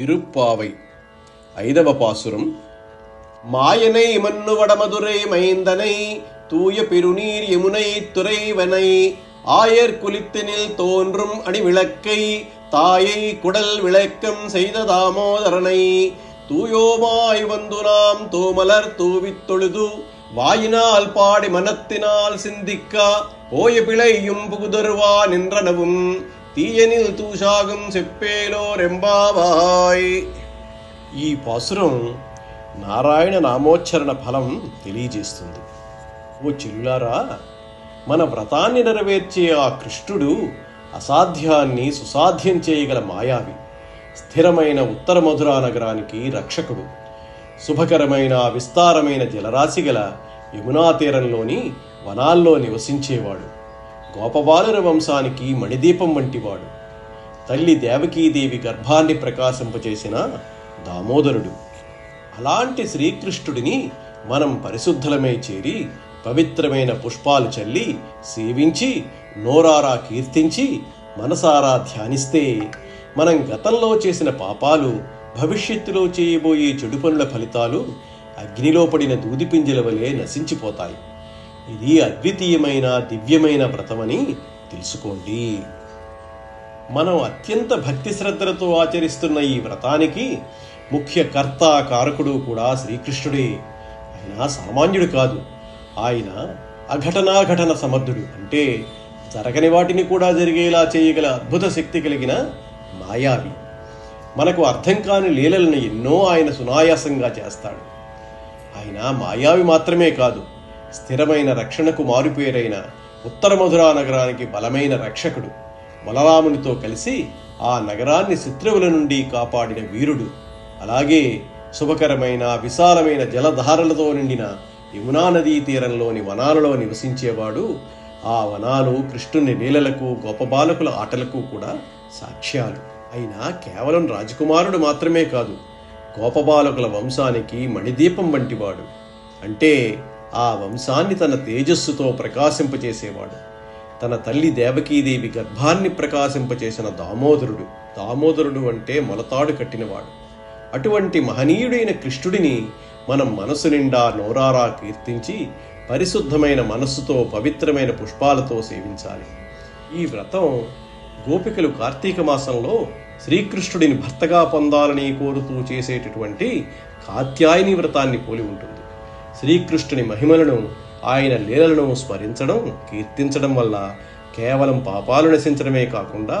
திருப்பாவை. ஐதவ பாசுரம். மாயனை மன்னுவடமதுரை மைந்தனை தூய பெருநீர் யமுனை துறைவனை ஆயர் குலித்தினில் தோன்றும் அணிவிளக்கை தாயை குடல் விளக்கம் செய்த தாமோதரனை தூயோமாய் வந்து நாம் தூமலர் தூவித் வாயினால் பாடி மனத்தினால் சிந்திக்கா போய பிழையும் புகுதருவா நின்றனவும். తీయని ఋతుషాగం చెప్పేలో రెంబాబాయ్ ఈ పాసురం నారాయణ నామోచ్చరణ ఫలం తెలియజేస్తుంది. ఓ చెల్లులారా మన వ్రతాన్ని నెరవేర్చే ఆ కృష్ణుడు అసాధ్యాన్ని సుసాధ్యం చేయగల మాయావి స్థిరమైన ఉత్తర మధురా నగరానికి రక్షకుడు. శుభకరమైన విస్తారమైన జలరాశి గల యమునా తీరంలోని వనాల్లో నివసించేవాడు. గోపబాలుర వంశానికి మణిదీపం వంటివాడు. తల్లి దేవకీదేవి గర్భాన్ని ప్రకాశింపచేసిన దామోదరుడు. అలాంటి శ్రీకృష్ణుడిని మనం పరిశుద్ధలమై చేరి పవిత్రమైన పుష్పాలు చల్లి సేవించి నోరారా కీర్తించి మనసారా ధ్యానిస్తే మనం గతంలో చేసిన పాపాలు భవిష్యత్తులో చేయబోయే చెడు పనుల ఫలితాలు అగ్నిలో పడిన దూదిపింజల వలె నశించిపోతాయి. ఇది అద్వితీయమైన దివ్యమైన వ్రతమని తెలుసుకోండి. మనం అత్యంత భక్తి శ్రద్ధలతో ఆచరిస్తున్న ఈ వ్రతానికి ముఖ్య కర్త కారకుడు కూడా శ్రీకృష్ణుడే. ఆయన సామాన్యుడు కాదు. ఆయన అఘటనాఘటన సమర్థుడు. అంటే జరగని వాటిని కూడా జరిగేలా చేయగల అద్భుత శక్తి కలిగిన మాయావి. మనకు అర్థం కాని లీలలను ఎన్నో ఆయన సునాయాసంగా చేస్తాడు. ఆయన మాయావి మాత్రమే కాదు స్థిరమైన రక్షణకు మారుపేరైన ఉత్తర మధురా నగరానికి బలమైన రక్షకుడు. బలరామునితో కలిసి ఆ నగరాన్ని శత్రువుల నుండి కాపాడిన వీరుడు. అలాగే శుభకరమైన విశాలమైన జలధారలతో నిండిన యమునా నదీ తీరంలోని వనాలలో నివసించేవాడు ఆ వనాలు కృష్ణుని లీలలకు గోపబాలకుల ఆటలకు కూడా సాక్ష్యాలు. అయినా కేవలం రాజకుమారుడు మాత్రమే కాదు గోపబాలకుల వంశానికి మణిదీపం వంటివాడు. అంటే ఆ వంశాన్ని తన తేజస్సుతో ప్రకాశింపచేసేవాడు. తన తల్లి దేవకీదేవి గర్భాన్ని ప్రకాశింపచేసిన దామోదరుడు దామోదరుడు అంటే మొలతాడు కట్టినవాడు. అటువంటి మహనీయుడైన కృష్ణుడిని మనం మనసు నిండా నోరారా కీర్తించి పరిశుద్ధమైన మనస్సుతో పవిత్రమైన పుష్పాలతో సేవించాలి. ఈ వ్రతం గోపికలు కార్తీక మాసంలో శ్రీకృష్ణుడిని భర్తగా పొందాలని కోరుతూ చేసేటటువంటి కాత్యాయని వ్రతాన్ని పోలి ఉంటుంది. శ్రీకృష్ణుని మహిమలను ఆయన లీలలను స్మరించడం కీర్తించడం వల్ల కేవలం పాపాలు నశించడమే కాకుండా